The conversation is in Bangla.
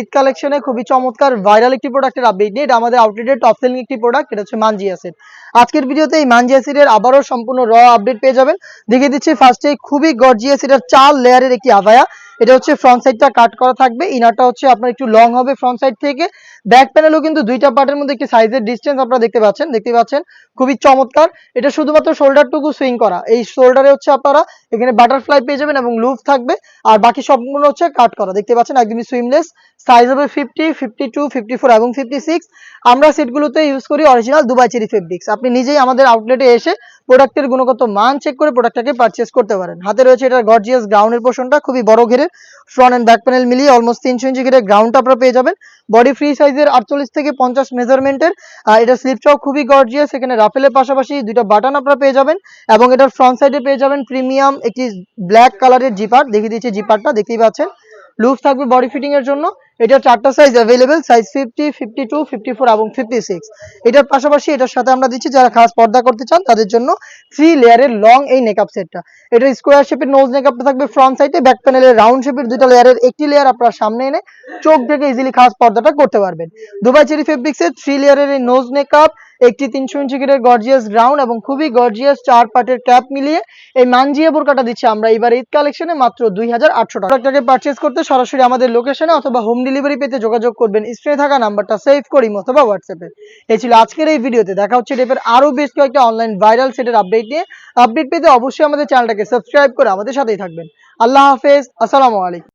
ঈদ কালেকশনে খুবই চমৎকার ভাইরাল একটি প্রোডাক্টের আপডেট নিয়ে এটা আমাদের আউটলেটের টপ সেলিং একটি প্রোডাক্ট এটা হচ্ছে মানজি অ্যাসিড আজকের ভিডিওতে এই মানজি অ্যাসিডের আবারও সম্পূর্ণ র আপডেট পেয়ে যাবেন। দেখিয়ে দিচ্ছি ফার্স্টে খুবই গর্জিয়াস চার লেয়ারের একটি আভায়া। এটা হচ্ছে ফ্রন্ট সাইডটা কাট করা থাকবে। ইনারটা হচ্ছে আপনার একটু লং হবে ফ্রন্ট সাইড থেকে। ব্যাক প্যানেলও কিন্তু দুইটা পার্টের মধ্যে একটি সাইজের ডিস্টেন্স আপনারা দেখতে পাচ্ছেন। দেখতে পাচ্ছেন? খুবই চমৎকার। এটা শুধুমাত্র শোল্ডারটুকু সুইং করা। এই শোল্ডারে হচ্ছে আপনারা এখানে বাটারফ্লাই পেয়ে যাবেন এবং লুপ থাকবে। আর বাকি সবগুলো হচ্ছে কাট করা। দেখতে পাচ্ছেন? একদমই সুইমলেস সাইজ হবে fifty fifty two fifty four এবং ফিফটি সিক্স আমরা সেটগুলোতে ইউজ করি অরিজিনাল দুবাই চেরি ফেব্রিক্স আপনি নিজেই আমাদের আউটলেটে এসে প্রোডাক্টের গুণগত মান চেক করে প্রোডাক্টটাকে পারচেস করতে পারেন। হাতে রয়েছে এটার গর্জিয়াস গ্রাউন্ডের পোর্শনটা খুবই বড় ঘেরের ফ্রন্ট অ্যান্ড ব্যাক প্যানেল মিলিয়ে অলমোস্ট তিনশো ইঞ্চি ঘিরে গ্রাউন্ডটা আপনারা পেয়ে যাবেন। বডি ফ্রি সাইজের আটচল্লিশ থেকে পঞ্চাশ মেজারমেন্টের এটা স্লিপটাও খুবই গর্জিয়াস এখানে রাফেলের পাশাপাশি দুইটা বাটন আপনারা পেয়ে যাবেন এবং এটার ফ্রন্ট সাইডে পেয়ে যাবেন প্রিমিয়াম একটি ব্ল্যাক কালারের জিপার দেখিয়ে দিচ্ছি জিপারটা দেখতেই পাচ্ছেন। লুজ থাকবে বডি ফিটিং এর জন্য। এটা চারটা size available size fifty fifty two fifty four এবং ফিফটি সিক্স এটার পাশাপাশি এটার সাথে আমরা দিচ্ছি, যারা খাস পর্দা করতে চান, তাদের জন্য থ্রি লেয়ারের লং এই নেকআপ সেটটা এটা স্কোয়ার শেপের নোজ নেকআপটা থাকবে ফ্রন্ট সাইডে ব্যাক প্যানেলের রাউন্ড শেপের দুটো লেয়ারের একটি লেয়ার আপনার সামনে এনে চোখ থেকে ইজিলি খাস পর্দাটা করতে পারবেন। দুবাই চেরি ফেব্রিক্সের থ্রি লেয়ারের এই নোজ নেকআপ একটি তিনশো ইঞ্চি গিরের গর্জিয়াস গ্রাউন্ড এবং খুবই গর্জিয়াস চার পার্টের ক্যাপ মিলিয়ে এই মানজিয়া বোরকাটা দিচ্ছি আমরা এবার ঈদ কালেকশনে মাত্র দুই হাজার আটশো টাকা। পারচেস করতে সরাসরি আমাদের লোকেশনে অথবা হোম ডেলিভারি পেতে যোগাযোগ করবেন। স্ক্রিনে থাকা নাম্বারটা সেভ করি, অথবা হোয়াটসঅ্যাপে এই ছিল আজকের এই ভিডিওতে দেখা হচ্ছে টেপের আরও বেশ কয়েকটা অনলাইন ভাইরাল সেটের আপডেট নিয়ে। আপডেট পেতে অবশ্যই আমাদের চ্যানেলটাকে সাবস্ক্রাইব করে আমাদের সাথেই থাকবেন। আল্লাহ হাফেজ, আসসালামু আলাইকুম।